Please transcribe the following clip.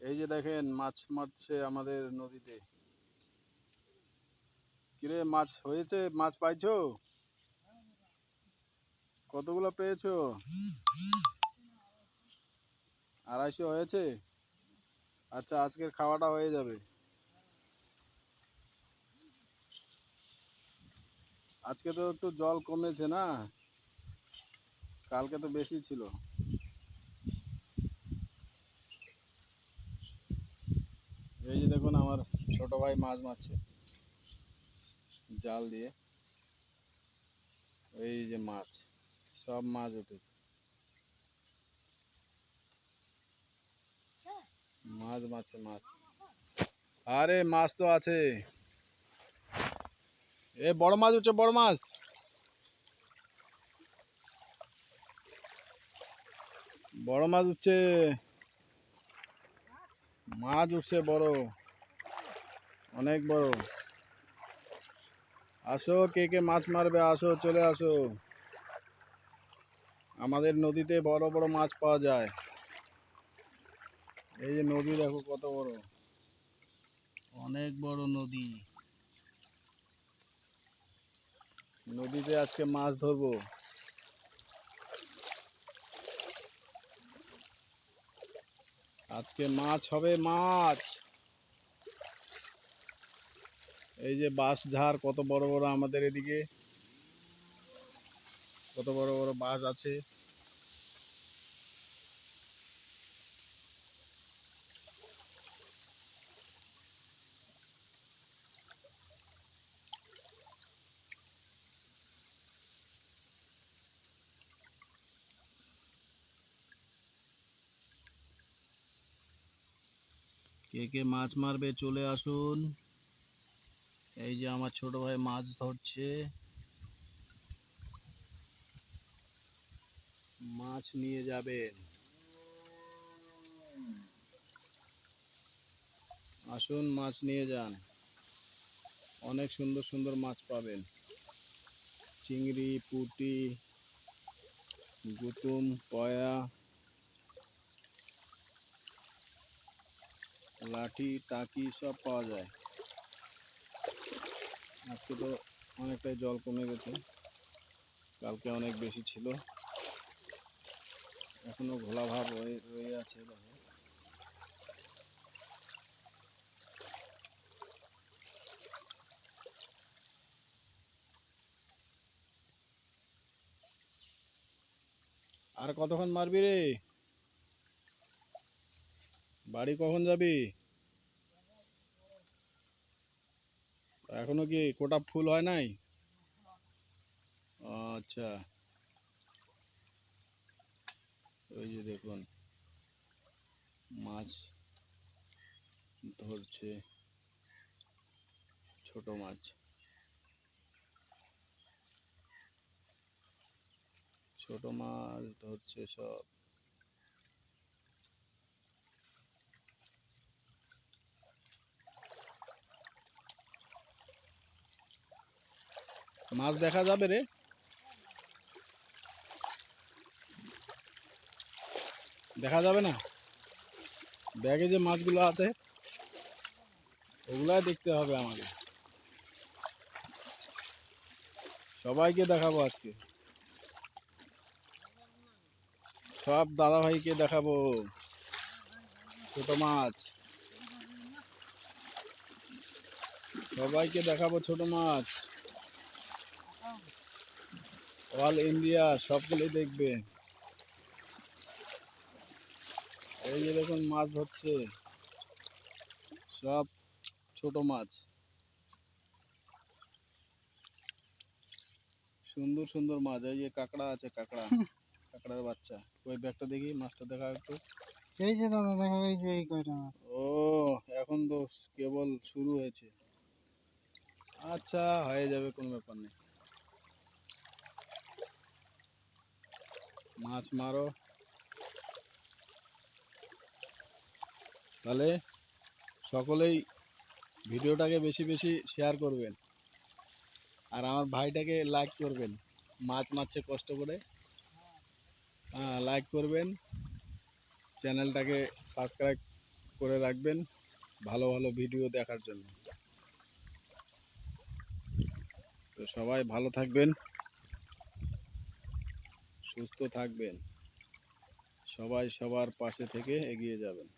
এই যে দেখেন, মাছ মারছে আমাদের নদীতে। কিরে, মাছ হয়েছে? মাছ পাইছো? কতগুলো পেয়েছ? আড়াইশো হয়েছে? আচ্ছা আজকের খাওয়াটা হয়ে যাবে। আজকে তো একটু জল কমেছে না? কালকে তো বেশি ছিল এই যে দেখুন আমার ছোট ভাই মাছ মারছে। জাল দিয়ে। এই যে মাছ, সব মাছ উঠেছে। মাছ মাছে মাছ। আরে মাছ তো আছে। এ বড় মাছ উঠছে, বড় মাছ। বড় মাছ উঠছে। মাছ উঠছে বড়। অনেক বড়। আসো, কে কে মাছ মারবে? আসো, চলে আসো। আমাদের নদীতে বড় বড় মাছ পাওয়া যায়। এই যে নদী দেখো, কত বড়। অনেক বড় নদী। নদীতে আজকে মাছ ধরবো। আজকে মাছ হবে মাছ। এই যে বাঁশ ঝাড়, কত বড় বড় আমাদের এদিকে। কত বড় বড় বাঁশ আছে। কে কে মাছ মারবে চলে আসুন। এই যে আমার ছোট ভাই মাছ ধরছে। মাছ নিয়ে যাবেন। আসুন মাছ নিয়ে যান। অনেক সুন্দর সুন্দর মাছ পাবেন। চিংড়ি, পুঁটি, গুতুম, পয়া, লাঠি, টাকি সব পাওয়া যায়। আজকে তো অনেকটাই জল কমে গেছে। কালকে অনেক বেশি ছিল। এখনও ঘোলা ভাব রয়ে আছে আর কতক্ষণ মারবি রে? বাড়ি কখন যাবি? এখনও কি কোটা ফুল হয় নাই? আচ্ছা। ওই যে দেখুন, মাছ ধরছে, ছোট মাছ। ছোট মাছ ধরছে সব। মাছ দেখা যাবে রে। দেখা যাবে না? ব্যাগে যে মাছগুলো আছে, ওগুলাই দেখতে হবে আমাকে সবাইকে দেখাবো আজকে। সব দাদা ভাইকে দেখাবো। ছোট মাছ। সবাইকে দেখাবো ছোট মাছ। অল ইন্ডিয়া সবগুলোই দেখবে। এই যে দেখুন মাছ ধরছে। সব ছোট মাছ। সুন্দর সুন্দর মাছ। এই যে কাঁকড়া আছে কাঁকড়া। কাঁকড়ার বাচ্চা। ওই ব্যাগটা দেখি মাছটা দেখা একটু। এই যে দাদা দেখা এই যে এই কয়টা ও এখন তো কেবল শুরু হয়েছে। আচ্ছা হয়ে যাবে কোনো ব্যাপার নেই। মাছ মারো। তাহলে সকলেই ভিডিওটাকে বেশি বেশি শেয়ার করবেন। আর আমার ভাইটাকে লাইক করবেন। মাছ মারছে কষ্ট করে। হ্যাঁ লাইক করবেন। চ্যানেলটাকে সাবস্ক্রাইব করে রাখবেন ভালো ভালো ভিডিও দেখার জন্য। তো সবাই ভালো থাকবেন। সুস্থ থাকবেন। সবাই সবার পাশে থেকে এগিয়ে যাবেন।